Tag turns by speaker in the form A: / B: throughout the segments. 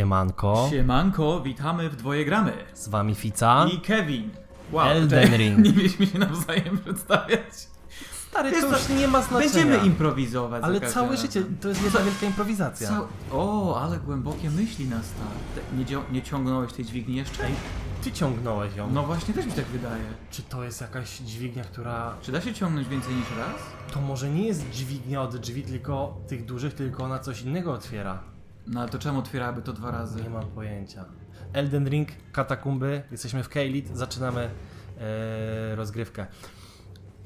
A: Siemanko,
B: Siemanko, witamy w Dwoje Gramy.
A: z wami Fica.
B: I Kevin. Wow,
A: Elden Ring.
B: Nie mieliśmy się nawzajem przedstawiać.
A: Stary,
B: Wiesz
A: to już nie ma znaczenia.
B: Będziemy improwizować.
A: Ale całe
B: razem.
A: życie to jest jedna wielka improwizacja.
B: Cał... O, ale głębokie myśli na start. Te- Nie, nie ciągnąłeś tej dźwigni jeszcze?
A: Ej, ty ciągnąłeś ją.
B: No właśnie, też mi tak wydaje.
A: Czy to jest jakaś dźwignia, która...
B: Czy da się ciągnąć więcej niż raz?
A: To może nie jest dźwignia od drzwi, tylko tych dużych, tylko ona coś innego otwiera.
B: No ale to czemu otwierałaby to dwa razy?
A: Nie mam pojęcia. Elden Ring, katakumby, jesteśmy w Keilit, zaczynamy e, rozgrywkę.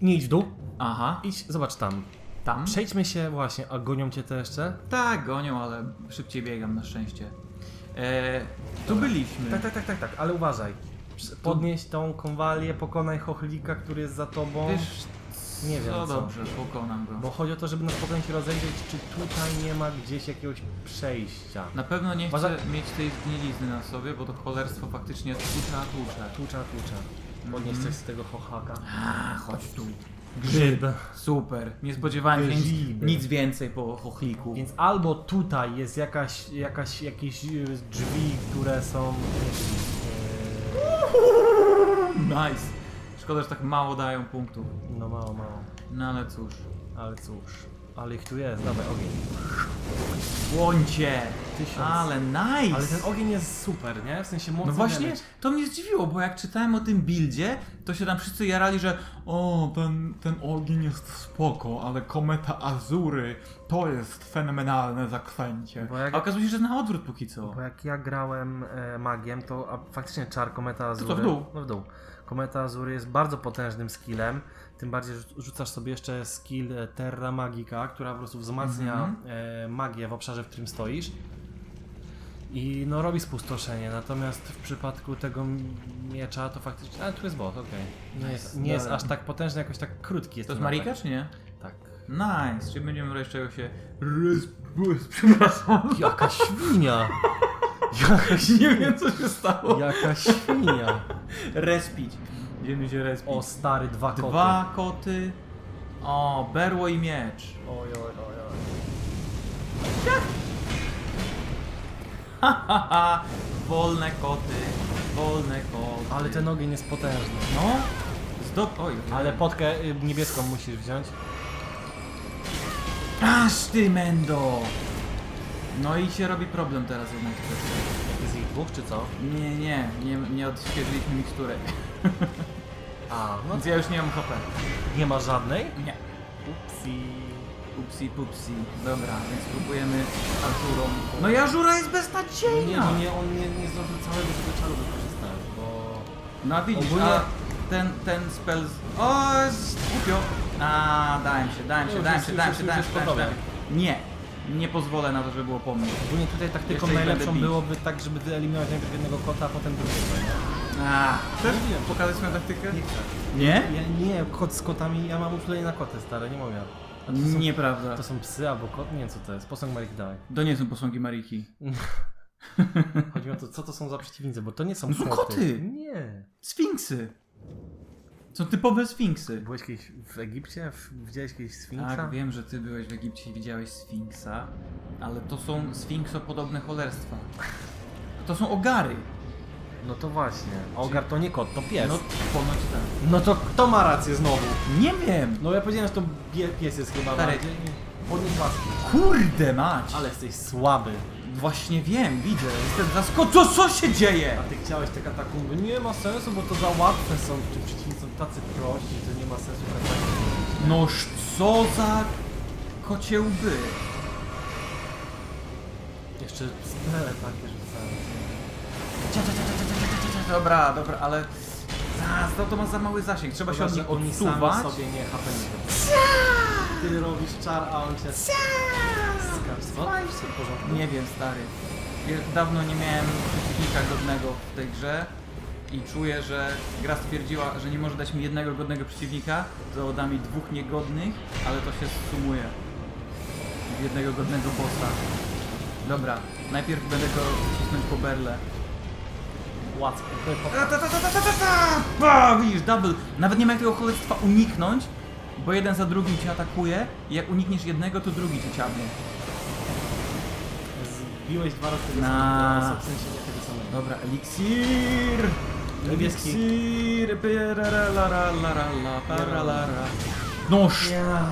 A: Nie idź w dół,
B: Aha,
A: idź, zobacz tam.
B: tam?
A: Przejdźmy się właśnie, a gonią cię te jeszcze?
B: Tak, gonią, ale szybciej biegam na szczęście. E, tu byliśmy.
A: Tak, tak, tak, tak, tak, ale uważaj. Podnieś tą konwalię, pokonaj chochlika, który jest za tobą.
B: Wiesz,
A: Nie wiem
B: co
A: co.
B: dobrze, pokonam go.
A: Bo chodzi o to, żeby na spokojnie się rozejrzeć, czy tutaj nie ma gdzieś jakiegoś przejścia.
B: Na pewno nie chcę
A: Uważaj-
B: mieć tej zgnilizny na sobie, bo to cholerstwo faktycznie tłucza, tłucze.
A: Tłucza, tłucza. Podnieś coś z tego chochaka.
B: A, chodź tu.
A: Grzyb.
B: Super. Nie spodziewałem się nic,
A: Grzyby.
B: nic więcej po chochliku.
A: Więc albo tutaj jest jakaś, jakaś, jakieś e, drzwi, które są... nie drzwi,
B: Nice. Szkoda, że tak mało dają punktów.
A: No mało, mało.
B: No ale cóż.
A: Ale cóż. Ale ich tu jest, dawaj ogień.
B: Łącie!
A: Tysiąc.
B: Ale nice!
A: Ale ten ogień jest super, nie? W sensie mocno
B: No właśnie,
A: damage.
B: to mnie zdziwiło, bo jak czytałem o tym buildzie, to się tam wszyscy jarali, że o, ten, ten ogień jest spoko, ale kometa Azury to jest fenomenalne zakwęcie.
A: Bo jak-
B: A okazuje się, że na odwrót póki co.
A: Bo jak ja grałem e, magiem, to a, faktycznie czar Kometa Azury...
B: w dół?
A: No w dół. Kometa Azury jest bardzo potężnym skillem, tym bardziej, rzucasz sobie jeszcze skill e, Terra Magica, która po prostu wzmacnia
B: Mhm.
A: e, magię w obszarze, w którym stoisz. I no robi spustoszenie, natomiast w przypadku tego miecza to faktycznie... Ale tu jest bot, okej. Nie, jest, nie jest aż tak potężny, jakoś tak krótki jest
B: To jest Marika, czy nie?
A: Tak.
B: Nice, czyli będziemy czego się przepraszam.
A: Jaka świnia! Jaka świnia!
B: Nie wiem co się stało.
A: Jaka świnia!
B: Respić. Będziemy się respić.
A: O stary, dwa koty.
B: Dwa koty. O, berło i miecz.
A: Oj, oj, oj, oj.
B: Haha, wolne koty, wolne koty.
A: Ale ten ogień jest potężny.
B: No, zdob... Oj,
A: Ale potkę y, niebieską musisz wziąć.
B: Aż ty, Mendo! No i się robi problem teraz jednak troszkę.
A: Jest ich dwóch, czy co?
B: Nie, nie, nie, nie odświeżyliśmy miksturek.
A: A, no
B: Więc ja już nie mam HP.
A: nie ma żadnej?
B: Nie.
A: Upsi.
B: Upsi pupsi. Dobra, więc próbujemy Arturą. No i Ażura jest
A: Nie,
B: beznadziejna!
A: nie, on nie, nie zdążył całego tego czaru wykorzystać, bo...
B: No a widzisz,
A: Ogólnie-
B: a ten, ten spell... Z... O, jest głupio! A, dałem się, dałem się,
A: Już
B: dałem
A: jest-
B: się,
A: już
B: dałem
A: jest-
B: się,
A: już
B: dałem
A: jest
B: się, dałem się,
A: podobnie.
B: dałem się. Nie, nie pozwolę na to, żeby było po mnie.
A: Ogólnie tutaj taktyką
B: Jeszcze ich
A: najlepszą
B: bić.
A: byłoby tak, żeby wyeliminować najpierw jednego kota, a potem drugiego?
B: A, chcesz
A: Mówiłem.
B: pokazać swoją taktykę?
A: Nie chcę.
B: Nie?
A: Ja, nie, kot z kotami, ja mam uczulenie na koty, stare, nie mogę. A to są,
B: Nieprawda.
A: to są psy albo kot? Nie wiem co to jest. Posąg Mariki dawaj.
B: To nie są posągi Mariki.
A: Chodzi mi o to, co to są za przeciwnicy, bo to nie są
B: No są koty.
A: Nie.
B: Sfinksy. Są typowe sfinksy.
A: Byłeś kiedyś w Egipcie? W, widziałeś kiedyś Sfinksa?
B: Tak, wiem, że ty byłeś w Egipcie i widziałeś sfinksa, ale to są sfinksopodobne cholerstwa. To są ogary.
A: No to właśnie. Ogar to nie kot, to pies.
B: No,
A: No,
B: ponoć tak.
A: no to kto ma rację znowu?
B: Nie wiem.
A: No ja powiedziałem, że to bie, pies jest chyba
B: Stary.
A: bardziej. Podnieś łaski.
B: Kurde mać.
A: Ale jesteś słaby.
B: Właśnie wiem, widzę. Jestem zaskoczony. Co, się dzieje?
A: A ty chciałeś te katakumby? Nie ma sensu, bo to za łatwe są. Czy przeciwnicy tacy prości, że nie ma sensu katakumby.
B: Noż co za kocie łby.
A: Jeszcze spele takie
B: cia. Dobra, dobra, ale... Zaraz, to, to ma za mały zasięg. Trzeba się od
A: sami
B: odsuwać.
A: sobie nie HP Ty robisz czar, a on cię? Wszystko w porządku?
B: Nie wiem, stary. Dawno nie miałem przeciwnika godnego w tej grze i czuję, że gra stwierdziła, że nie może dać mi jednego godnego przeciwnika, to da mi dwóch niegodnych, ale to się sumuje w jednego godnego bossa. Dobra, najpierw będę go cisnąć po berle.
A: Łacko.
B: Ta, ta, ta, ta, ta, ta, ta! Pa, widzisz, double. Nawet nie ma jak tego cholerstwa uniknąć, bo jeden za drugim cię atakuje i jak unikniesz jednego, to drugi cię ciągnie.
A: Z- Biłeś dwa razy tego
B: Na.
A: samego, w sensie nie tego samego.
B: Dobra, eliksir!
A: Niebieski.
B: Eliksir, pyralaralalara, paralara. Noż!
A: Ja,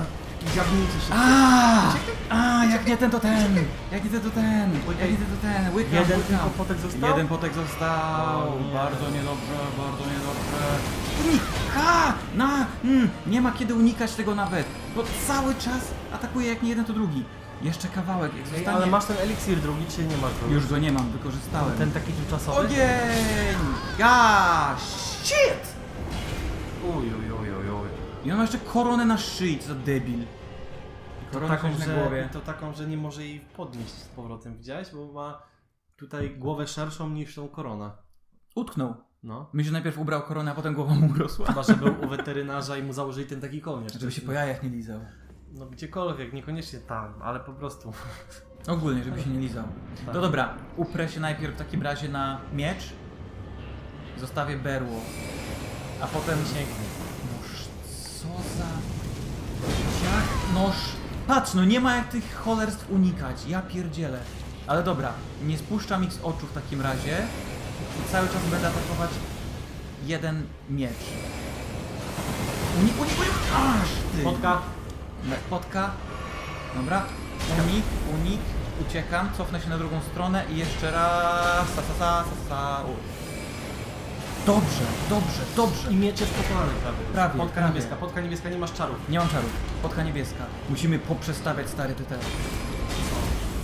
A: się.
B: A, a, jak nie ten to ten! Jak nie ten to ten! Jak nie ten to ten! Łykam,
A: Jeden
B: łykam.
A: tylko potek został?
B: Jeden potek został!
A: O nie.
B: Bardzo niedobrze, bardzo niedobrze. Unik! Ha! Na! Mm, nie ma kiedy unikać tego nawet, bo cały czas atakuje jak nie jeden to drugi. Jeszcze kawałek, jak
A: Ej,
B: zostanie...
A: ale masz ten eliksir drugi, czy nie masz go?
B: Już go nie mam, wykorzystałem.
A: Ten taki tymczasowy?
B: Ogień! Gaz! Shit!
A: Uj, uj, uj, uj, uj.
B: I on ma jeszcze koronę na szyi, co za debil. I
A: To
B: koronę
A: taką,
B: na
A: że,
B: głowie.
A: to taką, że nie może jej podnieść z powrotem, widziałeś? Bo ma tutaj głowę szerszą niż tą korona.
B: Utknął.
A: No.
B: Myślę, że najpierw ubrał koronę, a potem głowa mu urosła.
A: Chyba, że był u weterynarza i mu założyli ten taki kołnierz.
B: Żeby się po jajach nie lizał.
A: No gdziekolwiek, niekoniecznie tam, ale po prostu.
B: Ogólnie, żeby się nie lizał. No dobra, uprę się najpierw w takim razie na miecz. Zostawię berło. A potem
A: Pięknie.
B: Noż, co za... Jak noż... Patrz, no nie ma jak tych cholerstw unikać, ja pierdzielę. Ale dobra, nie spuszczam ich z oczu w takim razie i cały czas będę atakować jeden miecz. Unik, unik, unik! Aż ty!
A: Spotka.
B: Potka. Dobra. Unik, unik. Uciekam, cofnę się na drugą stronę i jeszcze raz. Sa, sa, sa, sa, sa. U. Dobrze, dobrze, dobrze.
A: I miecz jest pokonany prawie.
B: Prawie,
A: Potka
B: prawie.
A: niebieska, potka niebieska, nie masz czarów.
B: Nie mam czarów. Potka niebieska. Musimy poprzestawiać stary ty teraz.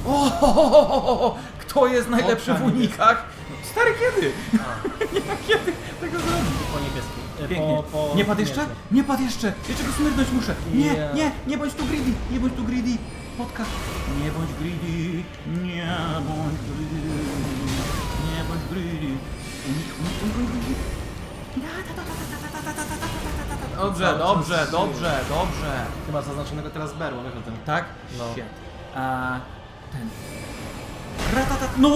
B: O, ho, ho, ho, ho, ho. Kto jest najlepszy w unikach? Stary kiedy?
A: A,
B: Nie ma kiedy tego zrobić.
A: po niebieskiej. E,
B: Pięknie.
A: Po, po
B: nie padł jeszcze? Nie padł jeszcze! Jeszcze go smyrnąć muszę! Nie,
A: Ja.
B: nie, nie bądź tu greedy! Nie bądź tu greedy! Potka! Nie bądź greedy! Nie bądź greedy! Nie bądź greedy! Unik, unik, unik, unik, unik. Dobrze,
A: Cały
B: dobrze, dobrze, dobrze.
A: Chyba zaznaczonego teraz berło, wiesz o tym.
B: Tak?
A: No.
B: Shit. A ten. Ratatat. No!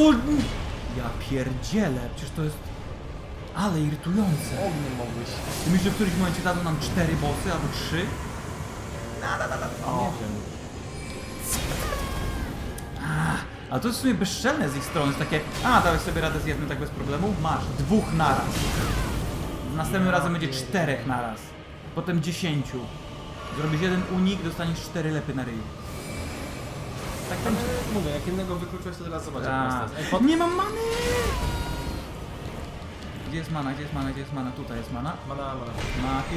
B: Ja pierdzielę, przecież to jest. Ale irytujące.
A: Ogniem mogłeś.
B: Ty myślisz, że w którymś momencie dadzą nam cztery bossy albo trzy?
A: O. Nie wiem.
B: Ale to jest w sumie bezczelne z ich strony, jest takie, a dałeś sobie radę z jednym tak bez problemu? Masz, dwóch naraz. Następnym razem będzie czterech naraz. Potem dziesięciu. Zrobisz jeden unik, dostaniesz cztery lepy na ryj. Tak
A: Tam mówię, jak jednego wykluczyłeś, to teraz zobacz jak jest. Ej, pod...
B: Nie mam many! Gdzie jest mana, gdzie jest mana, gdzie jest mana? Tutaj jest mana.
A: Mana, mana.
B: Mati.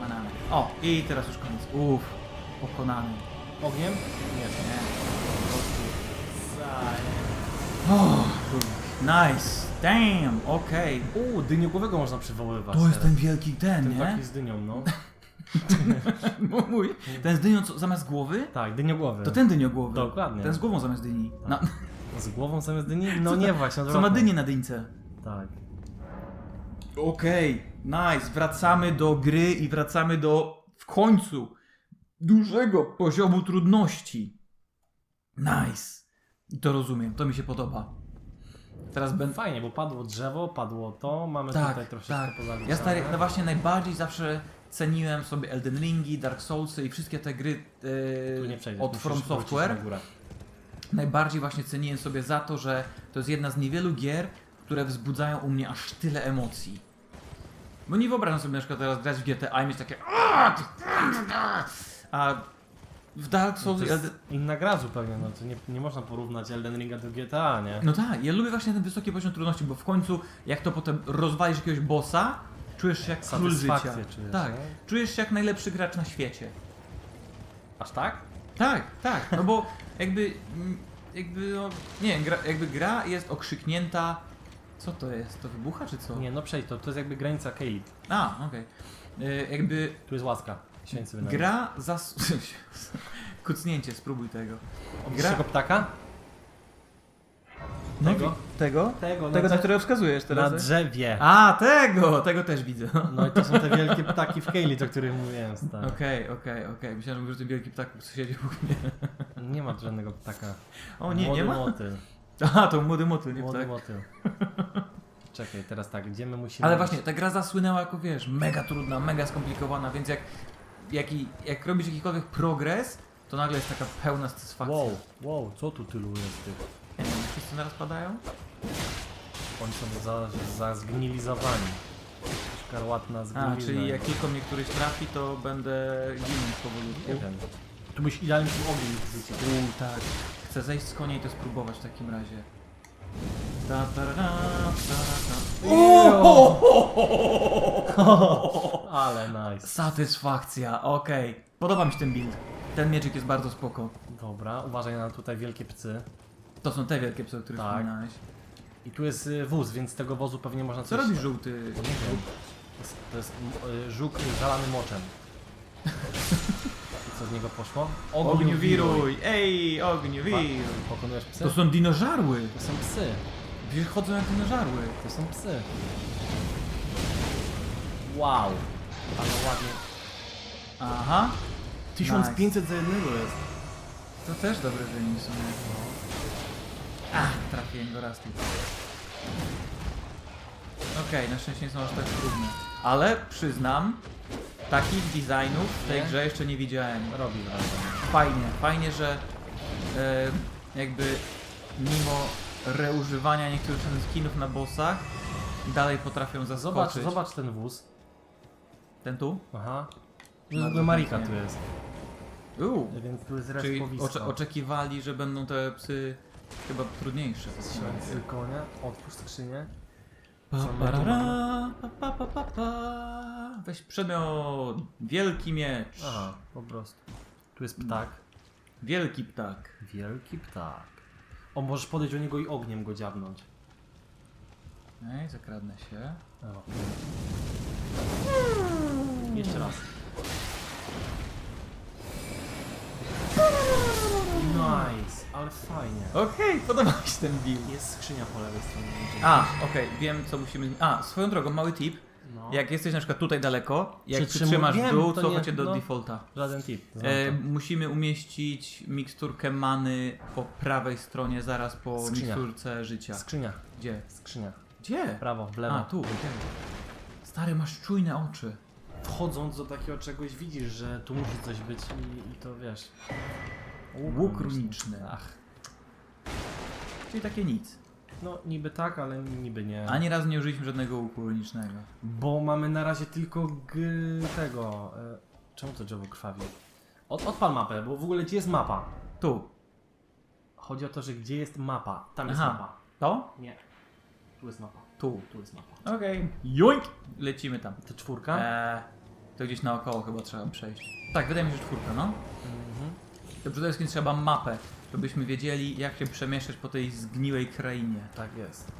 B: Mana. O, i teraz już koniec. Uff, pokonany.
A: Ogniem? Nie.
B: Nie.
A: Po prostu. Zaje.
B: Oh, nice. Damn, okej.
A: Uuu, dyniogłowego można przywoływać
B: To jest
A: teraz.
B: ten wielki ten,
A: Ten
B: nie?
A: taki z dynią, no.
B: No mój. Ten z dynią co, zamiast głowy?
A: Tak, dyniogłowy.
B: To ten dyniogłowy.
A: Dokładnie.
B: Ten z głową zamiast dyni. Na,
A: Tak. Z głową zamiast dyni? No
B: Co
A: nie
B: to-
A: właśnie,
B: co ma dynię na dyńce.
A: Tak.
B: Okej, nice. Wracamy do gry i wracamy do w końcu dużego poziomu trudności. Nice. To rozumiem, to mi się podoba. Teraz będę.
A: Fajnie, bo padło drzewo, padło to, mamy
B: Tak,
A: tutaj troszeczkę
B: tak. Ja stary, no właśnie najbardziej zawsze ceniłem sobie Elden Ringi, Dark Soulsy i wszystkie te gry
A: przejdziesz,
B: od From Software. Najbardziej właśnie ceniłem sobie za to, że to jest jedna z niewielu gier, które wzbudzają u mnie aż tyle emocji. Bo nie wyobrażam sobie na przykład teraz grać w GTA i mieć takie a w Dark
A: To
B: Souls i
A: jest
B: Elden...
A: inna gra zupełnie, no to nie, nie można porównać Elden Ringa do GTA, nie?
B: No tak, ja lubię właśnie ten wysoki poziom trudności, bo w końcu jak to potem rozwalisz jakiegoś bossa, czujesz się jak król życia.
A: Satysfakcję czujesz,
B: Tak,
A: nie?
B: czujesz się jak najlepszy gracz na świecie.
A: Aż tak?
B: Tak, tak, no bo jakby, mm, jakby, no, nie wiem, gra, jakby gra jest okrzyknięta, co to jest, to wybucha czy co?
A: Nie, no przejdź to, to jest jakby granica Kaylee.
B: A, okej. Y, Jakby
A: Tu jest łaska. Święcy wynajmniej.
B: gra zas... Kucnięcie, spróbuj tego. Gra-
A: ptaka?
B: No,
A: Tego?
B: Tego?
A: Tego,
B: Tego, na
A: drze-
B: którego wskazujesz
A: na
B: teraz?
A: drzewie.
B: A, tego! Tego też widzę.
A: No i to są te wielkie ptaki w Kaylee, o których mówiłem. stary.
B: Okej, okej, okej. Myślałem, że mówisz o tym wielkim ptaku, co siedzi obok mnie.
A: Nie ma żadnego ptaka.
B: O nie,
A: Młody
B: nie ma?
A: motyl.
B: Aha, to młody motyl, nie
A: Młody
B: ptak.
A: motyl. Czekaj, teraz tak, gdzie my musimy...
B: Ale właśnie, ta gra zasłynęła jako, wiesz, mega trudna, mega skomplikowana, więc jak, jak, i- jak robisz jakikolwiek progres, to nagle jest taka pełna satysfakcja.
A: Wow, wow, co tu tylu jest tych?
B: Wszyscy naraz padają?
A: Oni są za, za zgnilizowani. Szkarłatna
B: A,
A: zgnilizna.
B: czyli jak tylko mnie któryś trafi, to będę ginąć
A: Nie
B: powolutku.
A: wiem. Tu byś idealnie tu ogień wrzucił.
B: Uuu, tak. Chcę zejść z konia i to spróbować w takim razie. Ta, ta, ra, ta, ta.
A: Ale nice.
B: Satysfakcja, okej. Podoba mi się ten build. Ten mieczyk jest bardzo spoko.
A: Dobra, uważaj na tutaj wielkie psy.
B: To są te wielkie psy, o których
A: Tak.
B: wspominałeś.
A: I tu jest y, wóz, więc z tego wozu pewnie można
B: Co
A: coś...
B: robi żółty?
A: Nie wiem. To jest, to jest m- y, żuk zalany moczem. I co z niego poszło?
B: Ogniu wiruj! Ej, ogniu wiruj!
A: Pokonujesz psy?
B: To są dinożarły!
A: To są psy.
B: Wiesz, chodzą jak dinożarły.
A: To są psy. Wow. Ale ładnie.
B: Aha.
A: 1500 za jednego jest.
B: To też dobry wynik w sumie. Ach, trafiłem go raz tylko. Okej, na szczęście nie są aż tak trudne. Ale przyznam, takich designów w tej
A: Nie?
B: grze jeszcze nie widziałem.
A: Robi wrażenie.
B: Fajnie, fajnie, że e, jakby mimo reużywania niektórych skinów na bossach dalej potrafią
A: Zobacz,
B: zaskoczyć.
A: zobacz ten wóz.
B: Ten tu?
A: Aha.
B: Bardzo
A: Niezłego Marika tu jest.
B: Uuu.
A: Więc tu jest
B: Czyli ocze oczekiwali, że będą te psy chyba trudniejsze.
A: Strzelający konia. Otwórz skrzynię.
B: Pa,
A: Co my tu
B: parara, pa, pa, pa, pa, pa. Weź przedmiot. Wielki miecz.
A: Aha, po prostu. Tu jest ptak.
B: Wielki ptak.
A: Wielki ptak. O, możesz podejść do niego i ogniem go dziabnąć.
B: Ej, zakradnę się.
A: O. Jeszcze raz. Nice, ale fajnie.
B: Okej, podoba mi się ten build.
A: Jest skrzynia po lewej stronie.
B: A, okej, wiem co musimy... A, swoją drogą, mały tip.
A: No.
B: Jak jesteś na przykład tutaj daleko, jak
A: Przytrzymuj-
B: przytrzymasz w
A: wiem,
B: dół,
A: to nie-
B: do
A: no.
B: defaulta.
A: Żaden tip.
B: E, musimy umieścić miksturkę many po prawej stronie, zaraz po
A: Skrzynia.
B: miksturce życia.
A: Skrzynia,
B: Gdzie?
A: skrzynia.
B: Gdzie?
A: Prawo, w lewo.
B: A, tu. Stary, masz czujne oczy.
A: Wchodząc do takiego czegoś widzisz, że tu musi coś być i, i to wiesz.
B: Łuk runiczny.
A: Ach.
B: Czyli takie nic.
A: No niby tak, ale niby nie.
B: Ani razu nie użyliśmy żadnego łuku runicznego.
A: Bo mamy na razie tylko g tego. E, czemu to drzewo krwawi? Od, odpal mapę, bo w ogóle gdzie jest mapa?
B: Tu.
A: Chodzi o to, że gdzie jest mapa? Tam jest
B: Aha.
A: mapa.
B: To?
A: Nie. Tu jest mapa.
B: Tu.
A: Tu jest mapa.
B: Okej. Joink! Lecimy tam.
A: To czwórka?
B: Eee, to gdzieś naokoło chyba trzeba przejść. Tak, wydaje mi się, że czwórka, no.
A: Mhm.
B: To przede wszystkim trzeba mapę, żebyśmy wiedzieli, jak się przemieszczać po tej zgniłej krainie.
A: Tak jest.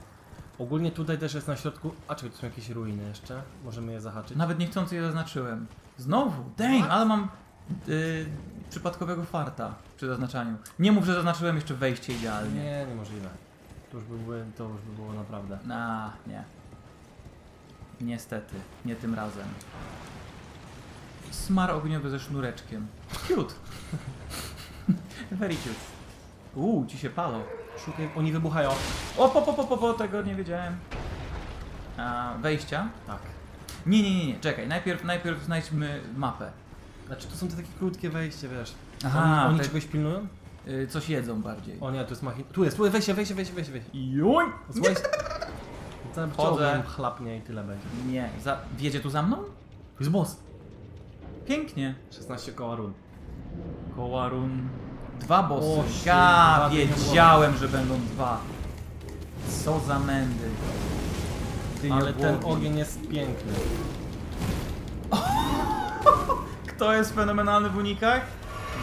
A: Ogólnie tutaj też jest na środku. A czekaj, tu są jakieś ruiny jeszcze. Możemy je zahaczyć.
B: Nawet niechcący je zaznaczyłem. Znowu! Dang, ale mam yy, przypadkowego farta przy zaznaczaniu. Nie mów, że zaznaczyłem jeszcze wejście idealnie.
A: Nie, niemożliwe. To już by, były, to już by było naprawdę.
B: A, nie. Niestety, nie tym razem. Smar ogniowy ze sznureczkiem. Cute. Very cute. Uuu, ci się palą.
A: Szukaj, oni wybuchają.
B: O, po, po, po, po, po, tego nie wiedziałem. A, wejścia?
A: Tak.
B: Nie, nie, nie, nie, czekaj, najpierw, najpierw znajdźmy mapę.
A: Znaczy to są te takie krótkie wejście, wiesz.
B: Aha,
A: oni oni
B: te-
A: czegoś pilnują?
B: Y, coś jedzą bardziej.
A: O nie, tu jest machin. Tu jest, tu jest, wejście, wejście, wejście, wejście, wejście.
B: Wchodzę.
A: czołgiem chlapnie i tyle będzie.
B: Nie, za, wiedzie tu za mną?
A: Tu jest boss.
B: Pięknie.
A: 16 koła run.
B: Kołarun. Dwa
A: O,
B: bossy. Ja
A: dwa
B: wiedziałem, że będą dwa. Co za mędy.
A: Ale ten ogień jest piękny.
B: Kto jest fenomenalny w unikach?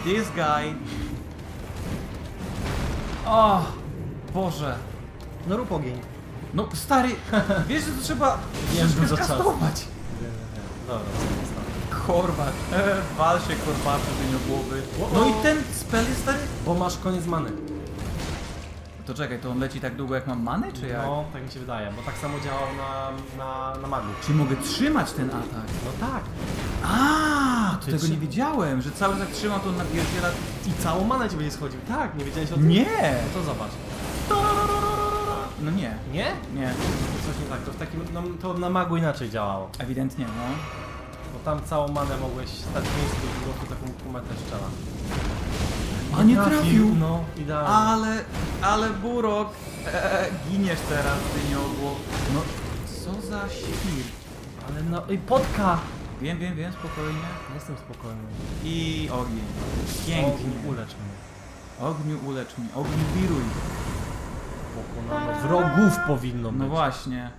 B: This guy. O, Boże.
A: No rób ogień.
B: No stary, wiesz, że to trzeba
A: Wiem, wiem, wiem. Dobra,
B: Korbat. E, wal się korbaczy dyniogłowy. No i ten spell jest stary.
A: Bo masz koniec many.
B: To czekaj, to on leci tak długo jak mam many, czy jak?
A: No, tak mi się wydaje, bo tak samo działał na, na, na magu.
B: Czy mogę trzymać ten atak?
A: No tak.
B: A, to
A: Ty
B: tego
A: trzy-
B: nie wiedziałem, że cały tak trzymam to on napierdziela.
A: I całą manę ci będzie schodził. Tak, nie wiedziałeś o tym?
B: Nie!
A: No to zobacz.
B: No nie,
A: Nie?
B: nie.
A: To coś nie tak, to w takim, no, to na magu inaczej działało.
B: Ewidentnie, no.
A: Tam całą manę mogłeś stać w miejscu i po prostu taką kumetę strzela.
B: A nie trafił!
A: No, idealnie.
B: Ale, ale Burok, e, giniesz teraz, ty niogło. No, co za świr.
A: Ale no, i potka!
B: Wiem, wiem, wiem, spokojnie.
A: Jestem spokojny.
B: I ogień. Pięknie.
A: Ogniu, ulecz mnie.
B: Ogniu ulecz mnie, ogniu wiruj.
A: Pokonano. Wrogów powinno być.
B: No właśnie.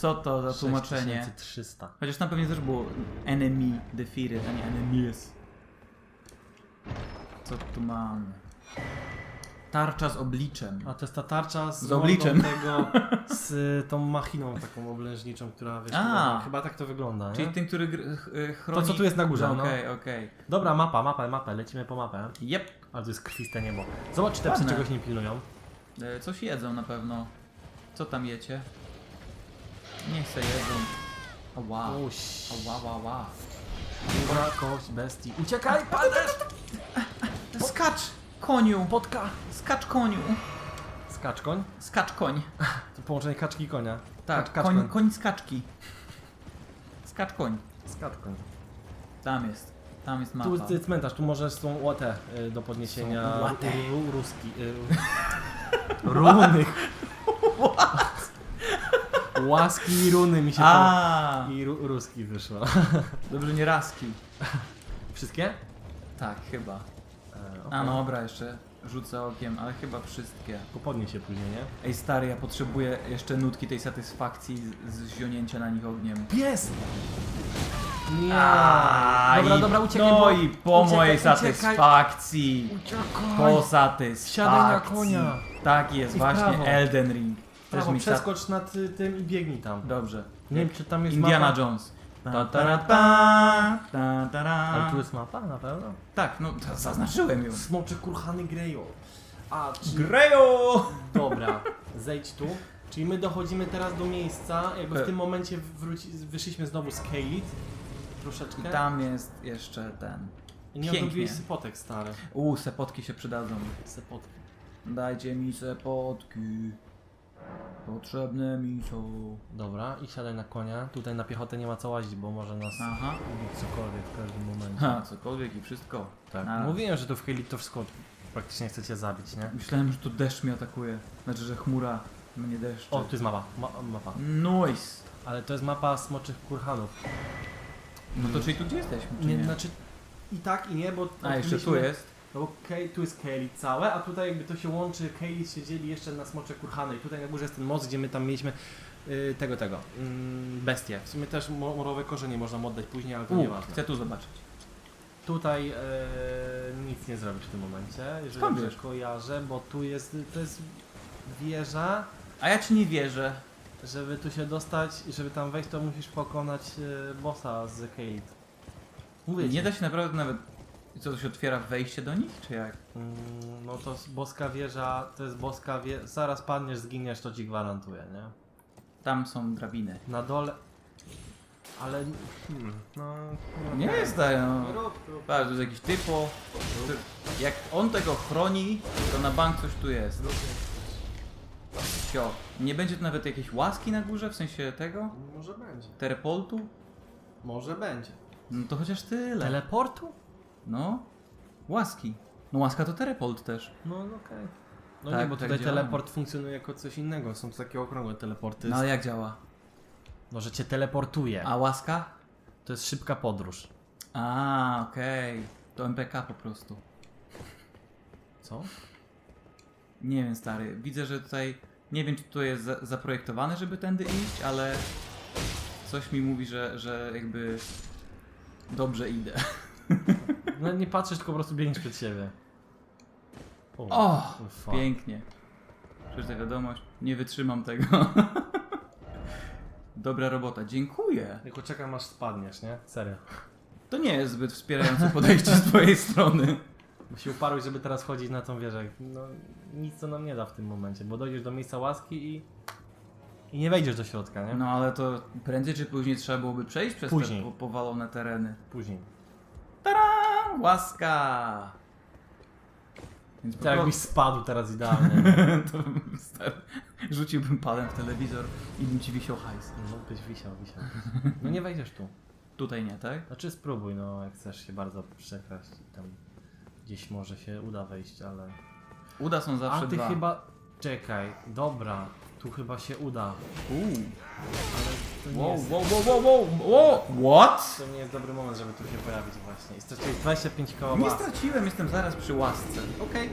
B: Co to za tłumaczenie?
A: 6300.
B: Chociaż tam pewnie też było enemy defeated, a nie enemies. Co tu mamy? Tarcza z obliczem.
A: A to jest ta tarcza z,
B: Z obliczem.
A: tego, z y, tą machiną taką oblężniczą, która wiesz,
B: A.
A: chyba, chyba tak to wygląda,
B: Czyli
A: nie?
B: tym, który gr- ch- y, chroni...
A: co tu jest na górze, no.
B: Okej, okej.
A: Dobra, mapa, mapę, mapę, lecimy po mapę.
B: Jep.
A: Ale to jest krwiste niebo. Zobacz, czy te psy
B: Ładne.
A: czegoś nie pilnują.
B: E, Coś jedzą na pewno. Co tam jecie? Niech se jedzą. Ała.
A: Uś.
B: Ała, ała, ała.
A: Dobra, kość bestii. Uciekaj, padesz!
B: Skacz, koniu!
A: Potka!
B: Skacz, koniu!
A: Skacz koń.
B: Skacz, koń.
A: To połączenie kaczki i konia.
B: Tak,
A: Kacz, kacz,
B: koń,
A: koń.
B: skaczki. Skacz, koń.
A: Skacz koń.
B: Tam jest. Tam jest mapa.
A: Tu jest cmentarz, tu możesz tą łotę y, do podniesienia.
B: Są łatę.
A: Ru, ruski. Y, runy. Łaski i runy mi się
B: A,
A: po... I ru, ruski wyszło.
B: dobrze nie raski.
A: Wszystkie?
B: Tak, chyba.
A: E,
B: A no dobra, jeszcze rzucę okiem, ale chyba wszystkie.
A: Tylko podnieś się później, nie?
B: Ej stary, ja potrzebuję jeszcze nutki tej satysfakcji z, z zionięcia na nich ogniem.
A: Pies! Nie! Dobra,
B: i-
A: dobra, uciekaj.
B: No
A: bo-
B: i po
A: uciekaj,
B: mojej
A: uciekaj.
B: satysfakcji.
A: Uciekaj!
B: Po satysfakcji.
A: Wsiadaj na konia.
B: Tak jest,
A: I w
B: właśnie
A: prawo.
B: Elden Ring.
A: Prawo,
B: mi
A: przeskocz nad y, tym i biegnij tam.
B: Dobrze.
A: Nie wiem, czy tam jest
B: Indiana
A: mapa.
B: Jones. Ta, ta, ta, ta, ta.
A: Ale tu jest mapa, na pewno?
B: Tak, no to zaznaczyłem ją.
A: Smoczy kurhany Grejo. A, czy...
B: Grejo!
A: Dobra, zejdź tu. Czyli my dochodzimy teraz do miejsca, jakby
B: E.
A: w tym momencie wróci, wyszliśmy znowu z Kaylit. Troszeczkę.
B: I tam jest jeszcze ten.
A: I nie
B: pięknie.
A: odrobiłeś sypotek, stary.
B: Uuu, sepotki się przydadzą.
A: Sypotki.
B: Dajcie mi sepotki. Potrzebne mi są.
A: Dobra, i siadaj na konia. Tutaj na piechotę nie ma co łazić, bo może nas
B: Aha.
A: ubić cokolwiek w każdym momencie.
B: Ha, cokolwiek i wszystko.
A: Tak.
B: A.
A: Mówiłem, że tu w Kaylit to wszystko praktycznie chcecie zabić, nie?
B: Myślałem, że tu deszcz mnie atakuje. Znaczy, że chmura mnie deszczy.
A: O, tu jest mapa. Ma mapa.
B: Nice.
A: Ale to jest mapa smoczych kurhanów.
B: No to czyli tu gdzie jesteśmy, czy
A: Nie,
B: nie?
A: znaczy i tak i nie, bo
B: A, jeszcze tu
A: odkryliśmy-
B: jest.
A: No bo Kay, tu jest Kaylit całe, a tutaj jakby to się łączy, Kaylit się dzieli jeszcze na smocze kurhany i tutaj na górze jest ten most, gdzie my tam mieliśmy y, tego, tego, mm, bestie. W sumie też mo- morowe korzenie można mu oddać później, ale to nie
B: U,
A: ważne.
B: chcę tu zobaczyć.
A: Tutaj y, nic nie zrobisz w tym momencie, jeżeli
B: Skąd
A: dobrze
B: wiesz?
A: kojarzę, bo tu jest, to jest wieża,
B: A ja ci nie wierzę.
A: żeby tu się dostać i żeby tam wejść, to musisz pokonać y, bossa z Kaylit. Mówię ci.
B: Nie da się naprawdę nawet... I co, to się otwiera wejście do nich, czy jak?
A: Mm, No to jest boska wieża, to jest boska wieża. Zaraz padniesz, zginiesz, to ci gwarantuję, nie?
B: Tam są drabiny.
A: Na dole. Ale. Hmm, no. no
B: Nie jest tak, no.
A: Rób, rób.
B: Patrz, to jest jakiś typo. Jak on tego chroni, to na bank coś tu jest. Sio. Nie będzie tu nawet jakiejś łaski na górze, w sensie tego?
A: Może będzie.
B: Telepoltu?
A: Może będzie.
B: No to chociaż tyle.
A: Teleportu?
B: No. Łaski. No łaska to teleport też.
A: No no okej. No
B: Tak,
A: nie, bo
B: tak
A: tutaj
B: działa.
A: teleport funkcjonuje jako coś innego. Są takie okrągłe teleporty.
B: No ale jak działa?
A: No, że cię teleportuje.
B: A łaska?
A: To jest szybka podróż.
B: A, okej. To MPK po prostu.
A: Co?
B: Nie wiem, stary. Widzę, że tutaj. Nie wiem, czy to jest za zaprojektowane, żeby tędy iść, ale coś mi mówi, że, że jakby dobrze idę.
A: No nie patrzysz, tylko po prostu biegniesz przed siebie.
B: O,
A: fuck.
B: Pięknie. Przeczytaj wiadomość. Nie wytrzymam tego. Dobra robota. Dziękuję.
A: Tylko czekam aż spadniesz, nie? Serio.
B: To nie jest zbyt wspierające podejście z twojej strony.
A: Bo się uparłeś, żeby teraz chodzić na tą wieżę. No nic to nam nie da w tym momencie, bo dojdziesz do miejsca łaski i... I nie wejdziesz do środka, nie?
B: No ale to prędzej czy później trzeba byłoby przejść przez
A: Później.
B: te po- powalone tereny.
A: Później.
B: Łaska! Więc po
A: Tak jakbyś
B: prostu-
A: spadł teraz idealnie.
B: to bym stary, rzuciłbym palem w telewizor i bym ci wisiał hajs.
A: No byś wisiał, wisiał. No nie wejdziesz tu.
B: Tutaj nie, tak?
A: Znaczy spróbuj, no jak chcesz się bardzo przekraść i tam gdzieś może się uda wejść, ale...
B: Uda są zawsze
A: A ty
B: dwa.
A: chyba... Czekaj, dobra, tu chyba się uda,
B: Uuu.
A: ale to nie,
B: Wow,
A: jest,
B: wow, wow, wow, wow, wow. What?
A: to nie jest dobry moment, żeby tu się pojawić właśnie. I straciłeś 25 koła
B: Nie straciłem, jestem zaraz przy łasce. Okej.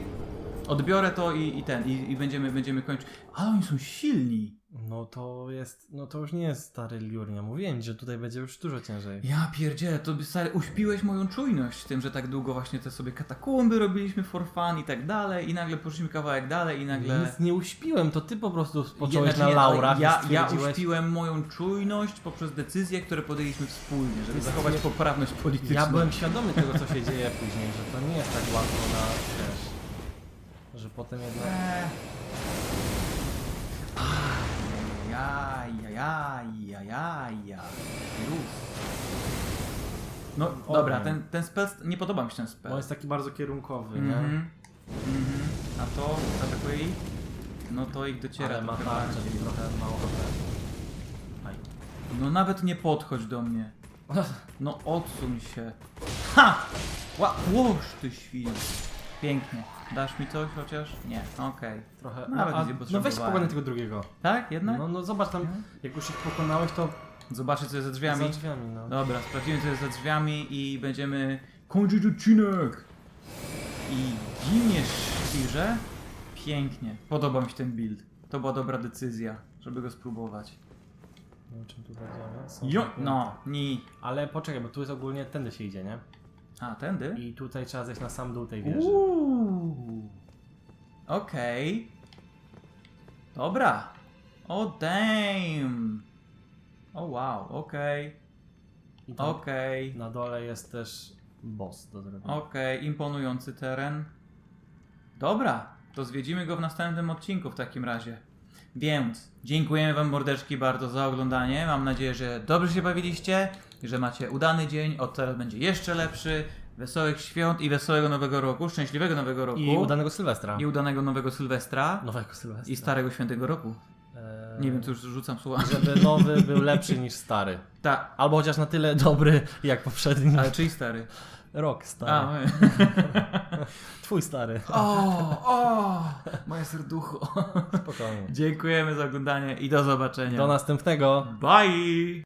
B: Odbiorę to i, i ten, i, i będziemy, będziemy kończyć. Ale oni są silni.
A: No to jest, no to już nie jest stary Liurnia. Mówiłem że tutaj będzie już dużo ciężej.
B: Ja pierdzielę, to by stary, uśpiłeś moją czujność tym, że tak długo właśnie te sobie katakumby robiliśmy for fun i tak dalej i nagle poszliśmy kawałek dalej i nagle...
A: Nic nie uśpiłem, to ty po prostu spocząłeś
B: znaczy
A: na
B: nie,
A: laurach
B: Ja, ja uśpiłem moją czujność poprzez decyzje, które podjęliśmy wspólnie, żeby zachować
A: nie-
B: poprawność polityczną.
A: Ja byłem świadomy tego, co się dzieje później, że to nie jest tak łatwo na, wiesz, że potem jednak...
B: Eee. Jaj, jaj, jaj, jaj, jaj. Luz. No
A: O,
B: dobra, ten, ten spell, nie podoba mi się ten
A: On
B: spell.
A: jest taki bardzo kierunkowy,
B: Mhm.
A: nie?
B: Mhm. A to atakuje ich? No to ich dociera
A: Ale ma
B: trochę
A: tarczę,
B: bardziej.
A: czyli trochę mało HP. Aj.
B: No nawet nie podchodź do mnie. No odsuń się. Ha! Ła, łoż ty świn. Pięknie. Dasz mi coś chociaż? Nie, okej.
A: Trochę.
B: Nawet
A: a,
B: nie
A: no weź
B: potrzebowałem.
A: pokonaj tego drugiego.
B: Tak, jednak?
A: No, no zobacz tam,
B: Mhm.
A: jak już ich pokonałeś, to
B: Zobaczę co jest za drzwiami.
A: za drzwiami, no.
B: Dobra, sprawdzimy co jest za drzwiami i będziemy kończyć odcinek. I giniesz, Świrze. Pięknie. Podoba mi się ten build. To była dobra decyzja, żeby go spróbować.
A: Nie wiem, czym tu będziemy. Są
B: Jo, no, ni.
A: Ale poczekaj, bo tu jest ogólnie, tędy się idzie, nie?
B: A, tędy?
A: I tutaj trzeba zejść na sam dół tej wieży.
B: Uuu. Okej. Dobra. O damn. O wow, okej.
A: I tam
B: Okej.
A: na dole jest też boss do zrobienia.
B: Okej, imponujący teren. Dobra, to zwiedzimy go w następnym odcinku w takim razie. Więc dziękujemy Wam mordeczki bardzo za oglądanie. Mam nadzieję, że dobrze się bawiliście, że macie udany dzień. Od teraz będzie jeszcze lepszy. Wesołych świąt i wesołego nowego roku, szczęśliwego nowego roku.
A: I udanego Sylwestra.
B: I udanego nowego Sylwestra.
A: Nowego Sylwestra.
B: I starego świętego roku.
A: Eee,
B: Nie wiem, co już rzucam słowa.
A: Żeby nowy był lepszy niż stary.
B: Tak,
A: Albo chociaż na tyle dobry jak poprzedni.
B: ale czyj stary?
A: Rok stary.
B: A.
A: Twój stary.
B: O, o, moje serducho.
A: Spokojnie.
B: Dziękujemy za oglądanie i do zobaczenia.
A: Do następnego.
B: Bye!